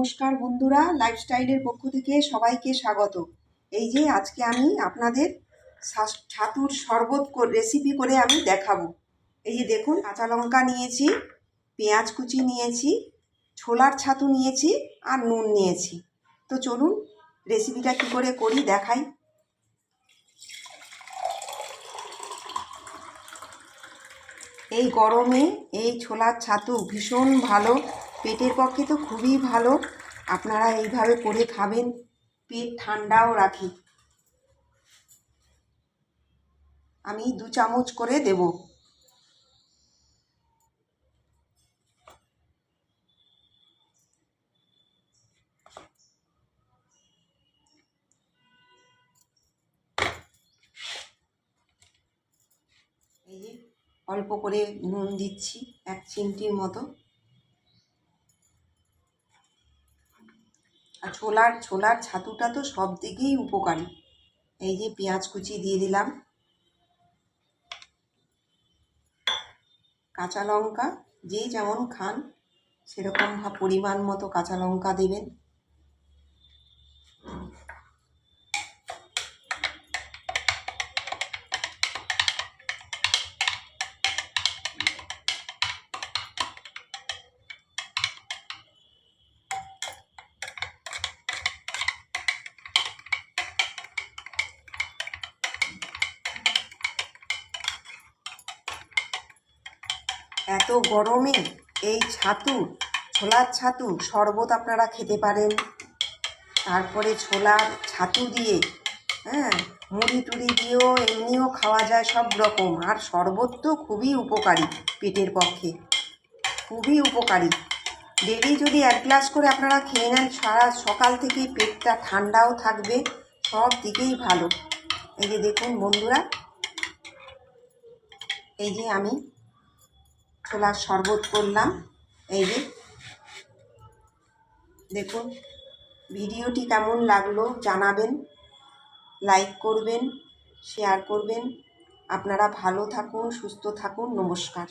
নমস্কার বন্ধুরা লাইফস্টাইলের পক্ষ থেকে সবাইকে স্বাগত। এই যে আজকে আমি আপনাদের ছাতুর শরবত রেসিপি করে আমি দেখাবো। এই যে দেখুন, কাঁচা লঙ্কা নিয়েছি, পেঁয়াজ কুচি নিয়েছি, ছোলার ছাতু নিয়েছি আর নুন নিয়েছি। তো চলুন রেসিপিটা কী করে করি দেখাই। এই গরমে এই ছোলার ছাতু ভীষণ ভালো। পেটের পক্ষে তো খুবই ভালো। আপনারা এইভাবে করে খাবেন। পেট ঠান্ডাও রাখে। আমি দু চামচ করে দেব। এই যে অল্প করে নুন দিচ্ছি, এক চিমটির মতো। আর ছোলার ছোলার ছাতুটা তো সব দিকেই উপকারী। এই যে পেঁয়াজ কুচি দিয়ে দিলাম। কাঁচা লঙ্কা যে যেমন খান, সেরকম পরিমাণ মতো কাঁচা লঙ্কা দেবেন। এত গরমে এই ছাতু, ছোলার ছাতু শরবত আপনারা খেতে পারেন। তারপরে ছোলার ছাতু দিয়ে হ্যাঁ মুড়ি টুড়ি দিয়েও এমনিও খাওয়া যায় সব রকম। আর শরবত তো খুবই উপকারী পেটের পক্ষে। খুবই উপকারী। ডেলি যদি এক গ্লাস করে আপনারা খেয়ে নেন, সারা সকাল থেকেই পেটটা ঠান্ডাও থাকবে, সব দিকেই ভালো। এই যে দেখুন বন্ধুরা, এই যে আমি ছোলার শরবত করলাম। এই যে। দেখুন, ভিডিওটি কেমন লাগল জানাবেন, লাইক করবেন, শেয়ার করবেন। আপনারা ভালো থাকুন, সুস্থ থাকুন। নমস্কার।